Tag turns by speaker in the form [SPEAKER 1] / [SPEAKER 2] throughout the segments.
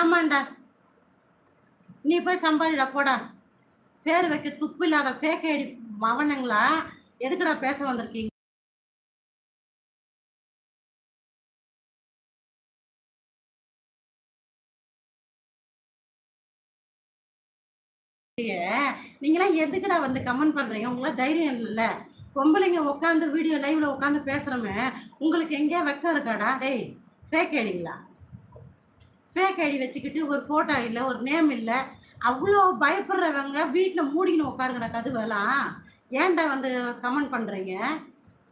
[SPEAKER 1] ஆமாண்டா. நீ போய் சம்பாதிடா போடா. பேர் வைக்க துப்பு இல்லாத ஃபேக் ஐடி மவனங்களா? எதுக்குடா பேச வந்திருக்கீங்க? நீங்களாம் எதுக்குடா வந்து கமெண்ட் பண்றீங்க? உங்களாம் தைரியம் இல்லைல்ல பொம்பளைங்க உட்காந்து வீடியோ லைவ்ல உட்காந்து பேசுறோமே உங்களுக்கு எங்கேயா வெக்கம் இருக்காடா? டேய் ஃபேக் ஐடிங்களா? ஃபேக் ஐடி வச்சுக்கிட்டு ஒரு ஃபோட்டோ இல்லை ஒரு நேம் இல்லை அவ்வளோ பயப்படுறவங்க வீட்டில் மூடிக்கணும் உட்காருங்கிற கதுவெல்லாம் ஏன்டா வந்து கமெண்ட் பண்ணுறீங்க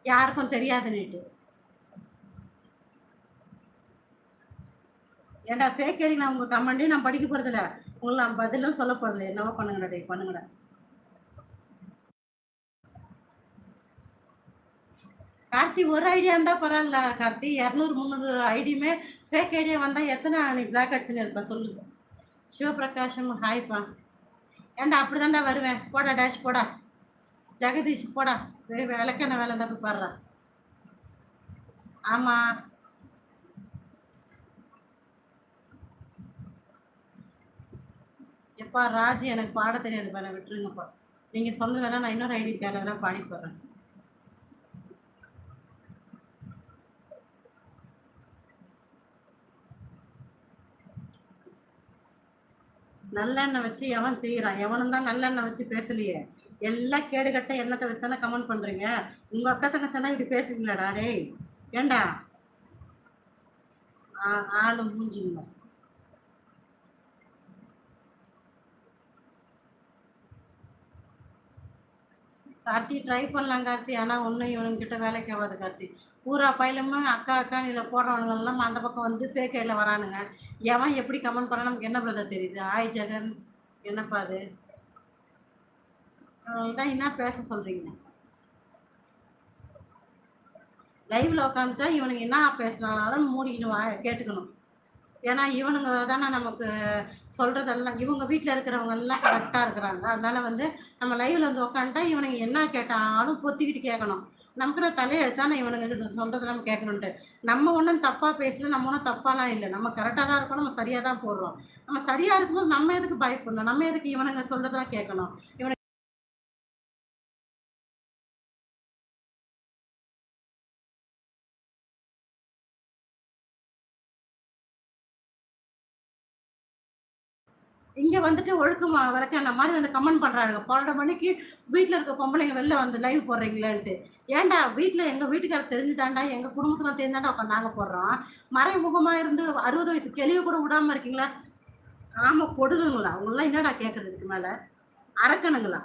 [SPEAKER 1] யாருக்கும் தெரியாதுன்னுட்டு. ஏன்டா ஃபேக் ஐடிங்களா உங்கள் கமெண்ட்டையும் நான் படிக்க போகிறதில்ல உங்களை நான் பதிலும் சொல்ல போகிறதில்ல என்னவோ பண்ணுங்கடா டே பண்ணுங்கடா. கார்த்தி ஒரு ஐடியா இருந்தால் பரவாயில்ல கார்த்தி. இரநூறு முந்நூறு ஐடியுமே ஃபேக் ஐடியா வந்தால் எத்தனை நீ பிளாக் அடிச்சுன்னு இருப்ப சொல்லுங்க சிவபிரகாஷம் ஹாய்ப்பா ஏன்டா அப்படிதான்டா வருவேன். போடா டேஷ் போடா. ஜெகதீஷ் போடா. விளக்கெண்ண வேலை இருந்தால் போய் பாடுறா ஆமாம் எப்பா ராஜ் எனக்கு பாட தெரியாது நான் விட்டுருங்கப்பா. நீங்கள் சொன்ன வேணா நான் இன்னொரு ஐடி தேவை வேணா பாடி போடுறேன். நல்லெண்ணெய் வச்சு எவன் செய்கிறான் எவனும் தான் நல்லெண்ணெய் வச்சு பேசலையே. எல்லாம் கேடுகட்ட எண்ணத்தை வச்சு தானே கமெண்ட் பண்ணுறீங்க உங்கள் அக்கா தங்கச்சி இப்படி பேசுறீங்களாடா டேய். ஏண்டா? ஆ ஆளு மூஞ்சிங்களா கார்த்தி ட்ரை பண்ணலாம் கார்த்தி. ஆனால் ஒன்றும் இவனுங்கிட்ட வேலைக்கு ஆகாது கார்த்தி. பூரா பயிலுமே அக்கா அக்கா இதில் போடுறவனுங்கெல்லாம் அந்த பக்கம் வந்து ஃபேக் வரானுங்க. எவன் எப்படி கமெண்ட் பண்ண நமக்கு என்ன பிரதர் தெரியுது? ஆய் ஜெகன் என்னப்பா அது? தான் என்ன பேச சொல்றீங்க? லைவ்ல உட்காந்துட்டா இவனுங்க என்ன பேசினாலும் மூடிக்கணும் கேட்டுக்கணும். ஏன்னா இவனுங்க தானே நமக்கு சொல்றதெல்லாம் இவங்க வீட்டில் இருக்கிறவங்க எல்லாம் கரெக்டாக இருக்கிறாங்க. அதனால வந்து நம்ம லைவ்ல வந்து உட்காந்துட்டா இவனுங்க என்ன கேட்டாலும் பொத்திக்கிட்டு கேட்கணும். நமக்குற தலையெழுத்தானே இவனுங்க சொல்கிறத நம்ம கேட்கணுன்ட்டு நம்ம ஒன்றும் தப்பாக பேசல நம்ம ஒன்றும் தப்பாலாம் இல்லை. நம்ம கரெக்டாக தான் இருக்கோம் நம்ம சரியாக தான் போடுறோம். நம்ம சரியாக இருக்கும்போது நம்ம எதுக்கு பயப்படணும்? நம்ம எதுக்கு இவனுங்க சொல்கிறதெல்லாம் கேட்கணும்? இவனுக்கு இங்கே வந்துட்டு ஒழுக்கமா அந்த மாதிரி வந்து கமெண்ட் பண்ணுறாங்க பன்னெண்டு மணிக்கு வீட்டில் இருக்க பொம்பளைங்க வெளில வந்து லைவ் போடுறீங்களேன்ட்டு. ஏன்டா வீட்டில் எங்கள் வீட்டுக்காரர் தெரிஞ்சுதாண்டா எங்கள் குடும்பத்தில் தெரிஞ்சாண்டா உட்காந்து நாங்கள் போடுறோம். மறைமுகமாக இருந்து அறுபது வயசு கெளிவு கூட விடாமல் இருக்கீங்களா? ஆமாம் கொடுதுங்களா அவங்களாம் என்னடா கேட்குறதுக்கு மேலே? அரக்கணுங்களா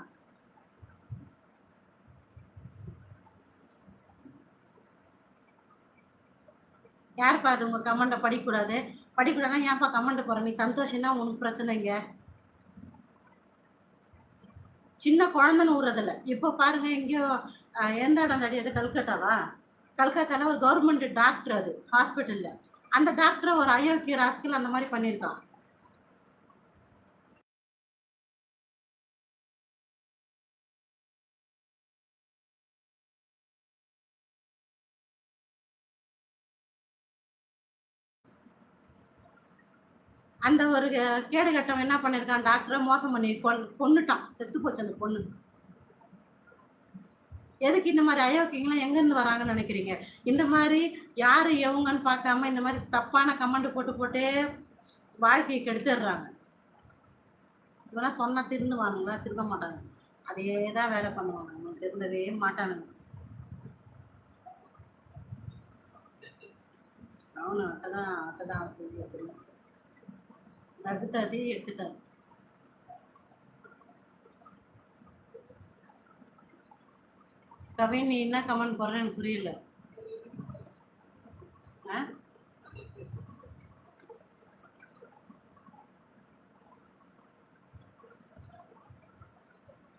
[SPEAKER 1] யாருப்பா அது உங்கள் கமெண்ட்டை படிக்கக்கூடாது? படிக்கூடாதுன்னா ஏன்ப்பா கமெண்ட் போகிற நீ சந்தோஷம்னா உனக்கு பிரச்சனைங்க சின்ன குழந்தைன்னு விடுறதில்ல இப்போ பாருங்க எங்கேயோ எந்த இடம் தடி? அது கல்கத்தாவா? கல்கத்தால ஒரு கவர்மெண்ட் டாக்டர் அது ஹாஸ்பிட்டலில் அந்த டாக்டரை ஒரு அயோக்கிய ராஸ்கல் அந்த மாதிரி பண்ணியிருக்கான். அந்த ஒரு கேடு கட்டம் என்ன பண்ணியிருக்கான் டாக்டரை மோசம் பண்ணி கொல் கொன்னுட்டான். செத்து போச்சு அந்த பொண்ணு. எதுக்கு இந்த மாதிரி அயோக்கியங்களாம் எங்கேருந்து வராங்கன்னு நினைக்கிறீங்க? இந்த மாதிரி யார் எவங்கன்னு பார்க்காம இந்த மாதிரி தப்பான கமெண்ட் போட்டு போட்டே வாழ்க்கையை கெடுத்துடுறாங்க. இதெல்லாம் சொன்னால் திருந்துவானுங்களா? திருந்த மாட்டாங்க அதே தான் வேலை பண்ணுவாங்க அவங்க திருந்தவே மாட்டானுங்க. அவனு அட்டதான் அட்டதான் அப்படி அப்படி நடுத்தாது கவின் நீ என்ன கமெண்ட் போடுற எனக்கு புரியல ஆ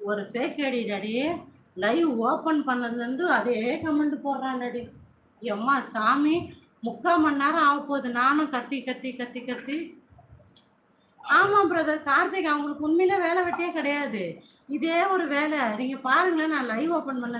[SPEAKER 1] ஒரு fake ID daddy live open பண்ணதுலேருந்து அதே கமெண்ட் போடுறான் டாடி. எம்மா சாமி முக்கால் மணி நேரம் ஆக போகுது நானும் கத்தி கத்தி கத்தி கத்தி. ஆமாம் பிரதர் கார்த்திக் அவங்களுக்கு உண்மையிலே வேலை வெட்டியே கிடையாது. இதே ஒரு வேலை. நீங்க பாருங்களேன் நான் லைவ் ஓப்பன் பண்ண